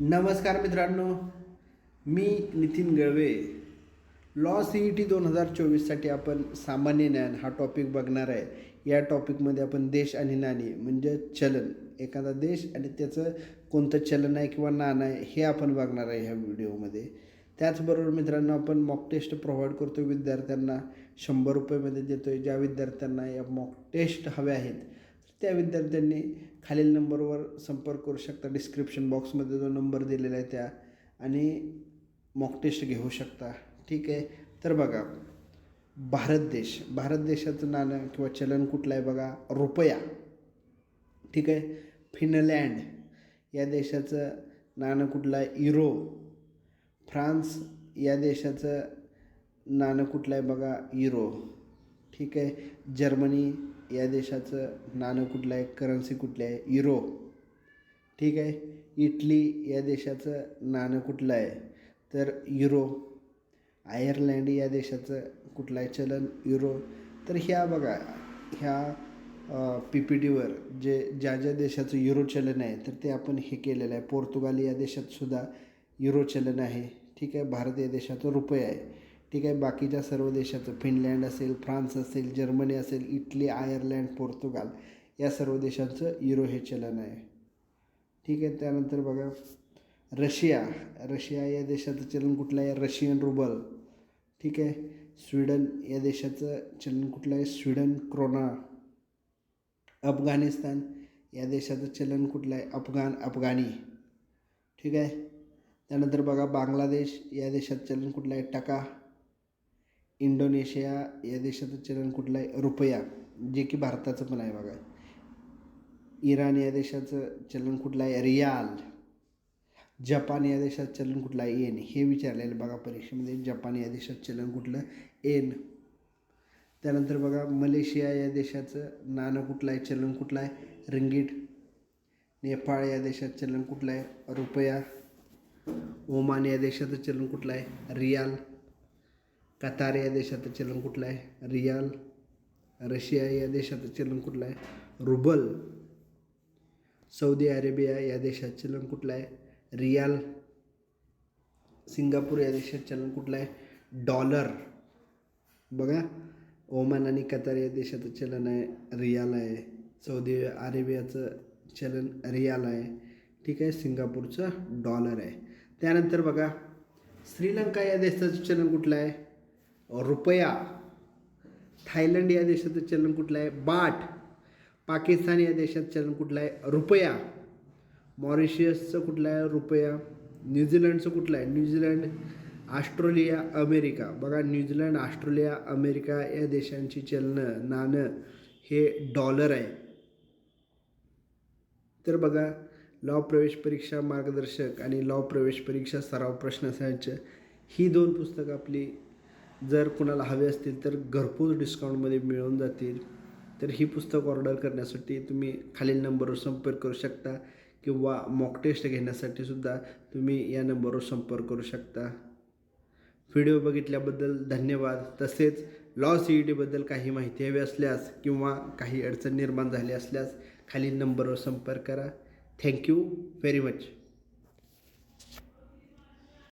नमस्कार मित्रांनो मी Nitin Galave. Law C E T दोन हजार चोवीससाठी आपण सामान्य ज्ञान हा टॉपिक बघणार आहे. या टॉपिकमध्ये आपण देश आणि नाणी म्हणजे चलन. एखादा देश आणि त्याचं कोणतं चलन आहे किंवा नाणं आहे हे आपण बघणार आहे ह्या व्हिडिओमध्ये त्याचबरोबर मित्रांनो आपण मॉक टेस्ट प्रोव्हाइड करतो विद्यार्थ्यांना. शंभर रुपयेमध्ये देतो आहे ज्या विद्यार्थ्यांना या मॉक टेस्ट हव्या आहेत. त्या विद्यार्थ्यांनी खालील नंबरवर संपर्क करू शकता. डिस्क्रिप्शन बॉक्समध्ये जो नंबर दिलेला आहे त्या. आणि मॉक टेस्ट घेऊ शकता. ठीक आहे? तर बघा भारत देश. भारत देशाचं नाणं किंवा चलन कुठलं आहे बघा? रुपया. ठीक आहे? फिनलँड. या देशाचं नाणं कुठलं आहे? युरो. फ्रान्स या देशाचं नाणं कुठलं आहे बघा? युरो. ठीक आहे? जर्मनी या देशाचं नाणं कुठलं आहे? करन्सी कुठली आहे? युरो ठीक आहे? इटली या देशाचं नाणं कुठलं आहे? तर युरो आयर्लँड या देशाचं कुठलं आहे? चलन युरो तर ह्या बघा ह्या पी पी टीवर जे ज्या ज्या देशाचं युरो चलन आहे तर ते आपण हे केलेलं आहे. पोर्तुगाल या देशात सुद्धा युरो चलन आहे. ठीक आहे? भारत या देशाचं रुपये आहे. ठीक आहे बाकीच्या सर्व देशाचं फिनलँड असेल फ्रान्स असेल जर्मनी असेल इटली आयर्लँड पोर्तुगाल या सर्व देशांचं युरो हे चलन आहे. ठीक आहे त्यानंतर बघा रशिया रशिया या देशाचं चलन कुठलं आहे? Russian rouble. ठीक आहे स्वीडन या देशाचं चलन कुठलं आहे? Sweden corona. अफगाणिस्तान या देशाचं चलन कुठलं आहे? अफगाण अफगाणी. ठीक आहे त्यानंतर बघा बांगलादेश या देशात चलन कुठलं आहे? टका. इंडोनेशिया या देशाचं चलन कुठलं आहे रुपया जे की भारताचं पण आहे बघा. इराण या देशाचं चलन कुठलं आहे रियाल. जपान या देशात चलन कुठलं आहे एन. हे विचारलेलं बघा परीक्षेमध्ये. जपान या देशात चलन कुठलं? एन. त्यानंतर बघा मलेशिया या देशाचं नाणं कुठलं आहे चलन कुठलं आहे रिंगीट. नेपाळ या देशात चलन कुठलं आहे रुपया. ओमान या देशाचं चलन कुठलं आहे रियाल. कतार या देशाचं चलन कुठलं आहे? रियाल रशिया या देशाचं चलन कुठलं आहे? रुबल सौदी अरेबिया या देशात चलन कुठलं आहे? रियाल सिंगापूर या देशात चलन कुठलं आहे? डॉलर. बघा ओमान आणि कतार या देशाचं चलन आहे रियाल आहे. सौदी अरेबियाचं चलन रियाल आहे. ठीक आहे सिंगापूरचं डॉलर आहे. त्यानंतर बघा श्रीलंका या देशाचं चलन कुठलं आहे? रुपया. थायलंड या देशाचं चलन कुठलं आहे? बाट पाकिस्तान या देशात चलन कुठलं आहे? रुपया. मॉरिशियसचं कुठलं आहे? रुपया. न्यूझीलंडचं कुठलं आहे? New Zealand Australia America. बघा न्यूझीलंड ऑस्ट्रेलिया अमेरिका या देशांची चलनं नाणं हे डॉलर आहे. तर बघा लॉ प्रवेश परीक्षा मार्गदर्शक आणि लॉ प्रवेश परीक्षा सराव प्रश्न असायचं ही दोन पुस्तकं आपली जर कुणाला हवे असतील तर घरपोच डिस्काउंटमध्ये मिळून जातील. तर ही पुस्तक ऑर्डर करण्यासाठी तुम्ही खालील नंबरवर संपर्क करू शकता किंवा मॉक टेस्ट घेण्यासाठी सुद्धा तुम्ही या नंबरवर संपर्क करू शकता. व्हिडिओ बघितल्याबद्दल धन्यवाद. तसेच लॉ सी ई टीबद्दल काही माहिती हवी असल्यास किंवा काही अडचण निर्माण झाली असल्यास खालील नंबरवर संपर्क करा. Thank you very much